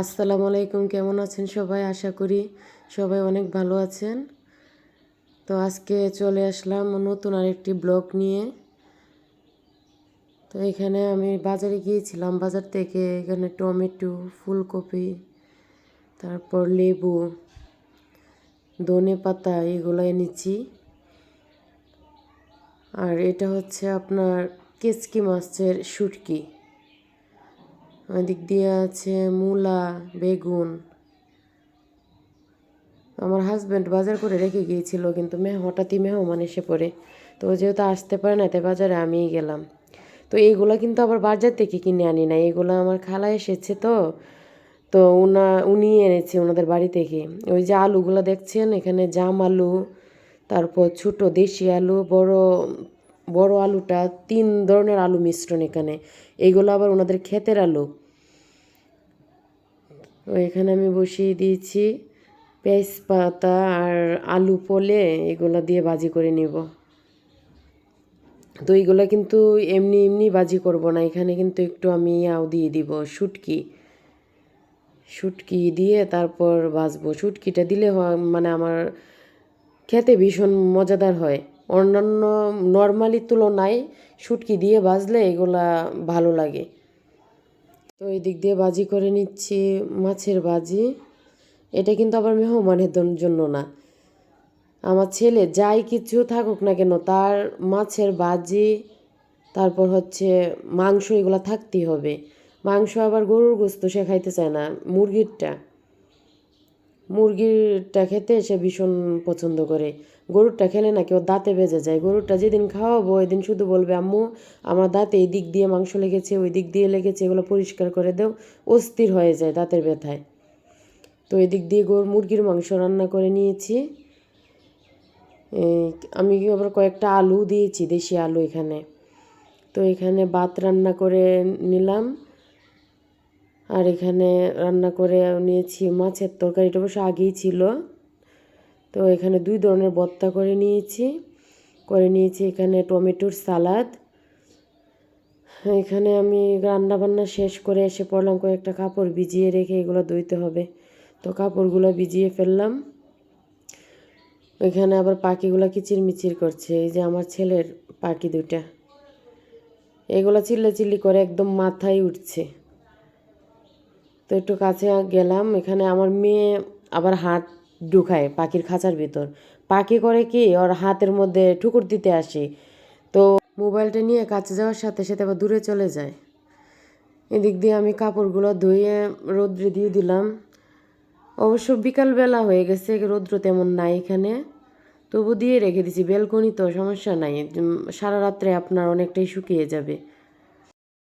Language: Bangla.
আসসালামু আলাইকুম, কেমন আছেন সবাই? আশা করি সবাই অনেক ভালো আছেন। তো আজকে চলে আসলাম নতুন আরেকটি ব্লগ নিয়ে। তো এখানে আমি বাজারে গিয়েছিলাম। বাজার থেকে এখানে টমেটো, ফুলকপি, তারপর লেবু, ধনে পাতা এগুলো এনেছি। আর এটা হচ্ছে আপনার কেচকি মাছের শুটকি। ওদিক দিয়ে আছে মূলা, বেগুন। আমার হাজব্যান্ড বাজার করে রেখে গিয়েছিল, কিন্তু মেহ, হঠাৎই মেহমান এসে পড়ে। তো যেহেতু আসতে পারে না, তাই বাজারে আমিই গেলাম। তো এইগুলা কিন্তু আবার বাজার থেকে কিনে আনি না এগুলো আমার খালা এসেছে তো তো উনা, উনি এনেছে ওনাদের বাড়ি থেকে। ওই যে আলুগুলো দেখছেন? এখানে জাম আলু, তারপর ছোট দেশি আলু, বড় বড় আলুটা, তিন ধরনের আলু মিশ্রণ এখানে। এইগুলো আবার ওনাদের ক্ষেতের আলু। তো এখানে আমি বসিয়ে দিয়েছি পেঁয়াজ পাতা আর আলু পোলে, এগুলো দিয়ে ভাজি করে নিব। তো এইগুলো কিন্তু এমনি এমনি ভাজি করব না, এখানে কিন্তু একটু আমি ইয়াও দিয়ে দিব, শুটকি। শুটকি দিয়ে তারপর ভাজবো। শুটকিটা দিলে মানে আমার খেতে ভীষণ মজাদার হয়। অন্যান্য, নর্মালি তুলনায় শুটকি দিয়ে ভাজলে এগুলা ভালো লাগে। তো এই দিক দিয়ে বাজি করে নিচ্ছি, মাছের বাজি। এটা কিন্তু আবার মেহমানের জন্য না। আমার ছেলে যাই কিছু থাকুক না কেন, তার মাছের বাজি, তারপর হচ্ছে মাংস এগুলো থাকতেই হবে। মাংস আবার গরুর গোস্ত সে খাইতে চায় না, মুরগিরটা। মুরগিরটা খেতে সে ভীষণ পছন্দ করে। গরুরটা খেলে না কেউ দাঁতে বেজে যায়। গরুরটা যেদিন খাওয়াবো ওই দিন শুধু বলবে, আম্মু, আমার দাঁতে এই দিক দিয়ে মাংস লেগেছে, ওই দিক দিয়ে লেগেছে, এগুলো পরিষ্কার করে দেও। অস্থির হয়ে যায় দাঁতের ব্যথায়। তো এদিক দিয়ে গরু মুরগির মাংস রান্না করে নিয়েছি। আমি আবার কয়েকটা আলু দিয়েছি, দেশি আলু এখানে। তো এখানে ভাত রান্না করে নিলাম। আর এখানে রান্না করে নিয়েছি মাছের তরকারিটা অবশ্য আগেই ছিল। তো এখানে দুই ধরনের ভর্তা করে নিয়েছি। করে নিয়েছি এখানে টমেটোর সালাদ। এখানে আমি রান্না বান্না শেষ করে এসে পড়লাম কয়েকটা কাপড় ভিজিয়ে রেখে এগুলো ধুইতে হবে। তো কাপড়গুলো ভিজিয়ে ফেললাম। ওইখানে আবার পাখিগুলো কিচিরমিচির করছে, এই যে আমার ছেলের পাখি দুটা এগুলো চিল্লাচিল্লি করে একদম মাথায় উঠছে। তো একটু কাছে গেলাম, এখানে আমার মেয়ে আবার হাত ঢুকায় পাখির খাঁচার ভিতর। পাখি করে কি, ওর হাতের মধ্যে ঠুকুর দিতে আসে। তো মোবাইলটা নিয়ে কাছে যাওয়ার সাথে সাথে আবার দূরে চলে যায়। এদিক দিয়ে আমি কাপড়গুলো ধুয়ে রোদ্রে দিয়ে দিলাম। অবশ্য বিকালবেলা হয়ে গেছে, রৌদ্র তেমন নাই এখানে। তবু দিয়ে রেখে দিছি। বেলকনি তো সমস্যা নাই। সারা রাত্রে আপনার অনেকটাই শুকিয়ে যাবে।